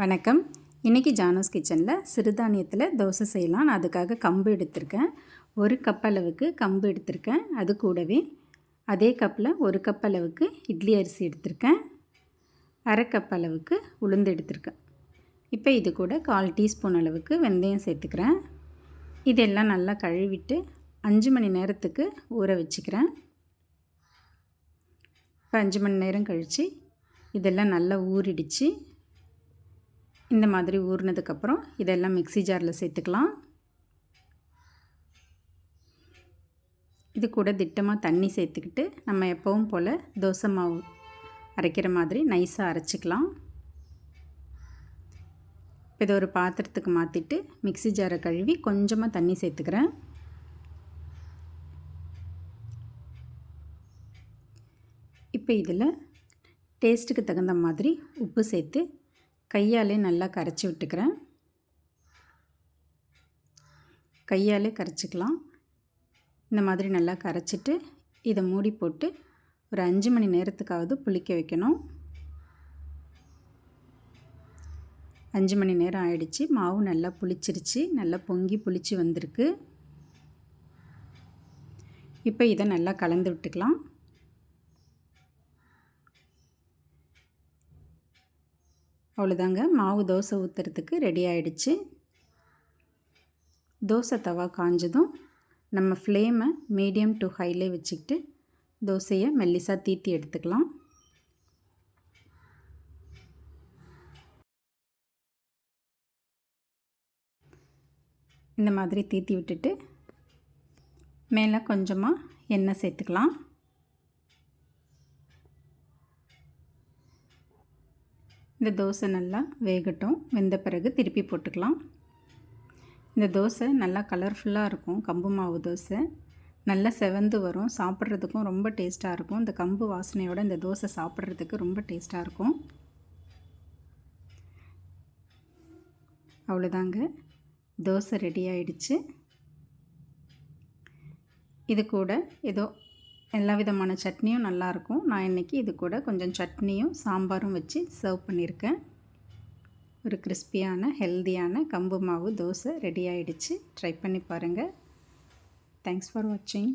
வணக்கம். இன்றைக்கி ஜானோஸ் கிச்சனில் சிறுதானியத்தில் தோசை செய்யலாம். நான் அதுக்காக கம்பு எடுத்திருக்கேன். ஒரு கப் அளவுக்கு கம்பு எடுத்திருக்கேன். அது கூடவே அதே கப்பில் ஒரு கப் அளவுக்கு இட்லி அரிசி எடுத்திருக்கேன். அரை கப் அளவுக்கு உளுந்து எடுத்திருக்கேன். இப்போ இது கூட கால் டீஸ்பூன் அளவுக்கு வெந்தயம் சேர்த்துக்கிறேன். இதெல்லாம் நல்லா கழுவிட்டு அஞ்சு மணி நேரத்துக்கு ஊற வச்சுக்கிறேன். இப்போ அஞ்சு மணி நேரம் கழித்து இதெல்லாம் நல்லா ஊறிடுச்சு. இந்த மாதிரி ஊறினதுக்கப்புறம் இதெல்லாம் மிக்சி ஜாரில் சேர்த்துக்கலாம். இது கூட திட்டமாக தண்ணி சேர்த்துக்கிட்டு நம்ம எப்பவும் போல் தோசை மாவு அரைக்கிற மாதிரி நைஸாக அரைச்சிக்கலாம். இதை ஒரு பாத்திரத்துக்கு மாற்றிட்டு மிக்சி ஜாரை கழுவி கொஞ்சமாக தண்ணி சேர்த்துக்கிறேன். இப்போ இதில் டேஸ்ட்டுக்கு தகுந்த மாதிரி உப்பு சேர்த்து கையாலே நல்லா கரைச்சி விட்டுக்கிறேன். கையாலே கரைச்சிக்கலாம். இந்த மாதிரி நல்லா கரைச்சிட்டு இதை மூடி போட்டு ஒரு அஞ்சு மணி நேரத்துக்காவது புளிக்க வைக்கணும். அஞ்சு மணி நேரம் ஆயிடுச்சு. மாவு நல்லா புளிச்சிருச்சு. நல்லா பொங்கி புளிச்சு வந்திருக்கு. இப்போ இதை நல்லா கலந்து விட்டுக்கலாம். அவ்வளோதாங்க. மாவு தோசை ஊற்றுறதுக்கு ரெடி ஆகிடுச்சு தோசை தவா காஞ்சதும் நம்ம ஃப்ளேமை மீடியம் டு ஹைலே வச்சுக்கிட்டு தோசையை மெல்லிசாக தீத்தி எடுத்துக்கலாம். இந்த மாதிரி தீத்தி விட்டுட்டு மேலே கொஞ்சமாக எண்ணெய் சேர்த்துக்கலாம். இந்த தோசை நல்லா வேகட்டும். வெந்த பிறகு திருப்பி போட்டுக்கலாம். இந்த தோசை நல்லா கலர்ஃபுல்லாக இருக்கும். கம்பு மாவு தோசை. நல்லா செவந்து வரும். சாப்பிட்றதுக்கும் ரொம்ப டேஸ்ட்டாக இருக்கும். இந்த கம்பு வாசனையோடு இந்த தோசை சாப்பிட்றதுக்கு ரொம்ப டேஸ்ட்டாக இருக்கும். அவ்வளோதாங்க. தோசை ரெடி ஆயிடுச்சு. இது கூட ஏதோ எல்லா விதமான சட்னியும் நல்லாயிருக்கும். நான் இன்றைக்கி இது கூட கொஞ்சம் சட்னியும் சாம்பாரும் வச்சு சர்வ் பண்ணியிருக்கேன். ஒரு கிறிஸ்பியான ஹெல்த்தியான கம்பு மாவு தோசை ரெடி ஆகிடுச்சு ட்ரை பண்ணி பாருங்கள் தேங்க்ஸ் ஃபார் வாட்சிங்